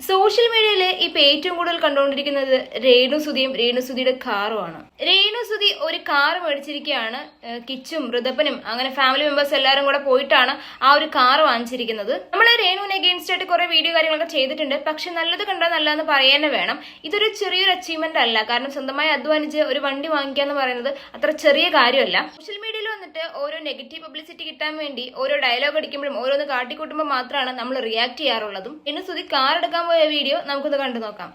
Social മീഡിയയിൽ ഇപ്പൊ ഏറ്റവും കൂടുതൽ കണ്ടുകൊണ്ടിരിക്കുന്നത് രേണു സുധിയും രേണു സുധിയുടെ കാറുമാണ് രേണു സുധി ഒരു കാർ മേടിച്ചിരിക്കുകയാണ് കിച്ചും ഋതപ്പനും അങ്ങനെ ഫാമിലി മെമ്പേഴ്സ് എല്ലാവരും കൂടെ പോയിട്ടാണ് ആ ഒരു കാർ വാങ്ങിച്ചിരിക്കുന്നത്. നമ്മൾ രേണുവിന് അഗേൻസ്റ്റ് ആയിട്ട് കുറെ വീഡിയോ കാര്യങ്ങളൊക്കെ ചെയ്തിട്ടുണ്ട്. പക്ഷെ നല്ലത് കണ്ടാൽ നല്ലതെന്ന് പറയാനേ വേണം. ഇതൊരു ചെറിയൊരു അച്ചീവ്മെന്റ് അല്ല. കാരണം സ്വന്തമായി അധ്വാനിച്ച് ഒരു വണ്ടി വാങ്ങിക്കുക എന്ന് പറയുന്നത് അത്ര ചെറിയ കാര്യമല്ല. സോഷ്യൽ മീഡിയയിൽ വന്നിട്ട് ഓരോ നെഗറ്റീവ് പബ്ലിസിറ്റി കിട്ടാൻ വേണ്ടി ഓരോ ഡയലോഗ് അടിക്കുമ്പോഴും ഓരോന്ന് കാട്ടിക്കൂട്ടുമ്പോൾ മാത്രമാണ് നമ്മൾ റിയാക്ട് ചെയ്യാറുള്ളതും. ഇന്ന് സുധി കാർ എടുക്കാൻ പോയ വീഡിയോ നമുക്കൊന്ന് കണ്ടു നോക്കാം.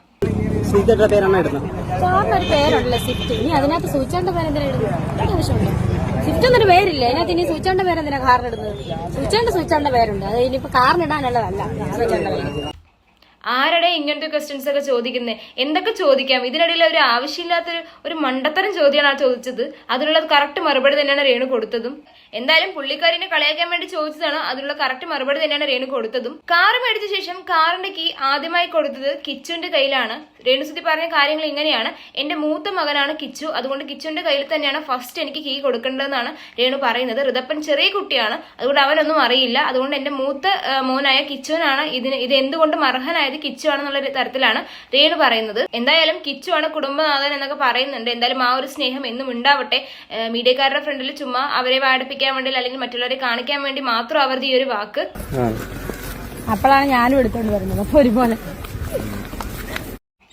ശ്രീധരുടെ പേരാണ് ഇടുന്നത്? സാറിന് ഒരു പേരുണ്ടല്ലോ സ്വിഫ്റ്റ് ഇനി അതിനകത്ത് സൂചിച്ചോണ്ട പേര് ഇടുന്നത്? ആവശ്യമുണ്ടോ സ്വിഫ്റ്റ് എന്നൊരു പേരില്ല? അതിനകത്ത് ഇനി സൂചിച്ചോണ്ട പേര് എന്തിനാ കാറിന് ഇടുന്നത്? സൂചിച്ചോണ്ട സൂചിച്ചോണ്ട പേരുണ്ട്. അത് ഇനിയിപ്പോ കാറിന് ഇടാനുള്ളതല്ല സൂചിച്ചോണ്ട പേര് ആരുടെ ഇങ്ങനത്തെ ക്വസ്റ്റ്യൻസ് ഒക്കെ ചോദിക്കുന്നത് എന്തൊക്കെ ചോദിക്കാം? ഇതിനിടയിൽ ഒരു ആവശ്യമില്ലാത്തൊരു ഒരു മണ്ടത്തരം ചോദ്യമാണ് ആ ചോദിച്ചത്. അതിനുള്ള കറക്റ്റ് മറുപടി തന്നെയാണ് രേണു കൊടുത്തതും. എന്തായാലും പുള്ളിക്കാരിനെ കളയാക്കാൻ വേണ്ടി ചോദിച്ചതാണ്. അതിനുള്ള കറക്റ്റ് മറുപടി തന്നെയാണ് രേണു കൊടുത്തതും. കാർ മേടിച്ച ശേഷം കാറിന്റെ കീ ആദ്യമായി കൊടുത്തത് കിച്ചുവിന്റെ കയ്യിലാണ്. രേണുസുതി പറഞ്ഞ കാര്യങ്ങൾ ഇങ്ങനെയാണ്. എന്റെ മൂത്ത മകനാണ് കിച്ചു. അതുകൊണ്ട് കിച്ചുവിന്റെ കയ്യിൽ തന്നെയാണ് ഫസ്റ്റ് എനിക്ക് കീ കൊടുക്കേണ്ടതെന്നാണ് രേണു പറയുന്നത്. ഋതപ്പൻ ചെറിയ കുട്ടിയാണ്. അതുകൊണ്ട് അവനൊന്നും അറിയില്ല. അതുകൊണ്ട് എന്റെ മൂത്ത മോനായ കിച്ചുവിനാണ് ഇതിന് ഇത് എന്തുകൊണ്ടും അർഹനായത് കിച്ചു ആണെന്നുള്ള ഒരു തരത്തിലാണ് രേണു പറയുന്നത്. എന്തായാലും കിച്ചു ആണ് കുടുംബനാഥൻ എന്നൊക്കെ പറയുന്നുണ്ട്. എന്തായാലും ആ ഒരു സ്നേഹം എന്നും ഉണ്ടാവട്ടെ. മീഡിയക്കാരുടെ ഫ്രണ്ടിൽ ചുമ്മാ അവരെ വാടിപ്പിക്കാൻ വേണ്ടി അല്ലെങ്കിൽ മറ്റുള്ളവരെ കാണിക്കാൻ വേണ്ടി മാത്രം അവരുടെ ഈ ഒരു വാക്ക്. അപ്പോഴാണ് ഞാനും എടുത്തോണ്ട് വരുന്നത്. അപ്പൊ ഒരുപോലെ.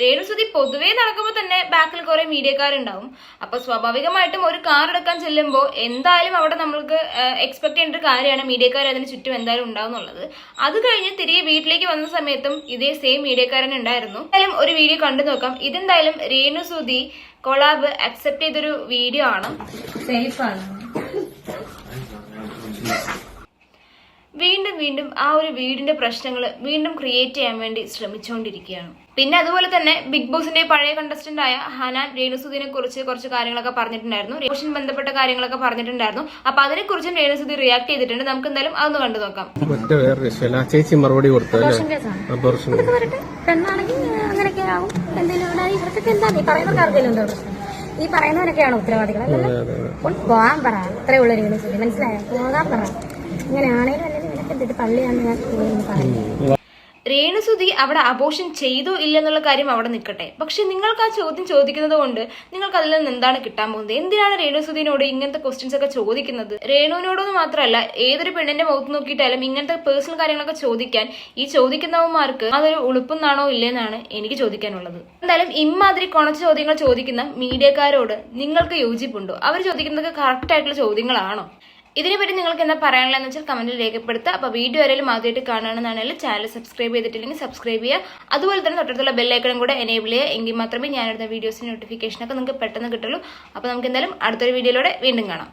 രേണുസുതി പൊതുവേ നടക്കുമ്പോൾ തന്നെ ബാക്കിൽ കുറെ മീഡിയക്കാരുണ്ടാവും. അപ്പൊ സ്വാഭാവികമായിട്ടും ഒരു കാർ എടുക്കാൻ ചെല്ലുമ്പോൾ എന്തായാലും അവിടെ നമ്മൾക്ക് എക്സ്പെക്ട് ചെയ്യേണ്ട ഒരു കാര്യമാണ് മീഡിയക്കാർ അതിന് ചുറ്റും എന്തായാലും ഉണ്ടാവും എന്നുള്ളത് അത് കഴിഞ്ഞ് തിരികെ വീട്ടിലേക്ക് വന്ന സമയത്തും ഇതേ സെയിം മീഡിയക്കാരൻ ഉണ്ടായിരുന്നു. എന്തായാലും ഒരു വീഡിയോ കണ്ടു നോക്കാം. ഇതെന്തായാലും രേണുസുതി കൊളാബ് അക്സെപ്റ്റ് ചെയ്തൊരു വീഡിയോ ആണ്. സേഫ് ആണ്. വീണ്ടും വീണ്ടും ആ ഒരു വീടിന്റെ പ്രശ്നങ്ങൾ വീണ്ടും ക്രിയേറ്റ് ചെയ്യാൻ വേണ്ടി ശ്രമിച്ചുകൊണ്ടിരിക്കുകയാണ്. പിന്നെ അതുപോലെ തന്നെ ബിഗ് ബോസിന്റെ പഴയ കണ്ടസ്റ്റന്റ് ആയ ഹനാൻ രേണുസുദിനെ കുറിച്ച് കുറച്ച് കാര്യങ്ങളൊക്കെ പറഞ്ഞിട്ടുണ്ടായിരുന്നു. റേഷൻ ബന്ധപ്പെട്ട കാര്യങ്ങളൊക്കെ പറഞ്ഞിട്ടുണ്ടായിരുന്നു. അപ്പൊ അതിനെ കുറിച്ചും രേണുസുദി റിയാക്ട് ചെയ്തിട്ടുണ്ട്. നമുക്ക് എന്തായാലും അതൊന്ന് കണ്ടു നോക്കാം. ചേച്ചി മറുപടി കൊടുത്തു പെണ്ണാണെങ്കിൽ അങ്ങനെയൊക്കെ ആവും. എന്തെങ്കിലും ഇവർക്കൊക്കെ എന്താ ഈ പറയുന്നവർക്ക് ആർക്കെങ്കിലും ഉണ്ടോ? പ്രശ്നം ഈ പറയുന്നവരൊക്കെയാണ് ഉത്തരവാദികൾ? പോകാൻ പറ. അത്രേ ഉള്ളൊരു മനസ്സിലായോ? പോകാൻ പറ. ഇങ്ങനെയാണേലും പള്ളിയാണ് ഞാൻ രേണുസുതി അവിടെ അബോഷൻ ചെയ്തോ ഇല്ലെന്നുള്ള കാര്യം അവിടെ നിൽക്കട്ടെ. പക്ഷെ നിങ്ങൾക്ക് ആ ചോദ്യം ചോദിക്കുന്നത് കൊണ്ട് നിങ്ങൾക്ക് അതിൽ നിന്ന് എന്താണ് കിട്ടാൻ പോകുന്നത്? എന്തിനാണ് രേണുസുദിനോട് ഇങ്ങനത്തെ ക്വസ്റ്റ്യൻസ് ഒക്കെ ചോദിക്കുന്നത്? രേണുവിനോടൊന്ന് മാത്രമല്ല ഏതൊരു പെണ്ണിന്റെ മുഖത്ത് നോക്കിയിട്ടായാലും ഇങ്ങനത്തെ പേഴ്സണൽ കാര്യങ്ങളൊക്കെ ചോദിക്കാൻ ഈ ചോദിക്കുന്നവന്മാർക്ക് അതൊരു ഉളുപ്പുന്നാണോ ഇല്ലെന്നാണ് എനിക്ക് ചോദിക്കാനുള്ളത്. എന്തായാലും ഇമാതിരി കുണച്ച ചോദ്യങ്ങൾ ചോദിക്കുന്ന മീഡിയക്കാരോട് നിങ്ങൾക്ക് യോജിപ്പുണ്ടോ? അവർ ചോദിക്കുന്നതൊക്കെ കറക്റ്റ് ആയിട്ടുള്ള ചോദ്യങ്ങളാണോ? ഇതിനെപ്പറ്റി നിങ്ങൾക്ക് എന്താ പറയാനുള്ളതെന്ന് വെച്ചാൽ കമന്റിൽ രേഖപ്പെടുത്തുക. അപ്പോൾ വീഡിയോ ആരെങ്കിലും ആദ്യമായിട്ട് കാണുകയാണെന്നാണെങ്കിൽ ചാനൽ സബ്സ്ക്രൈബ് ചെയ്തിട്ടില്ലെങ്കിൽ സബ്സ്ക്രൈബ് ചെയ്യുക. അതുപോലെ തന്നെ തൊട്ടടുത്തുള്ള ബെല്ലൈക്കണം കൂടെ എനേബിൾ ചെയ്യുക. എങ്കിൽ മാത്രമേ ഞാനെടുത്ത വീഡിയോസിന് നോട്ടിഫിക്കേഷനൊക്കെ നിങ്ങൾക്ക് പെട്ടെന്ന് കിട്ടുള്ളൂ അപ്പോൾ നമുക്ക് എന്തായാലും അടുത്തൊരു വീഡിയോയിലൂടെ വീണ്ടും കാണാം.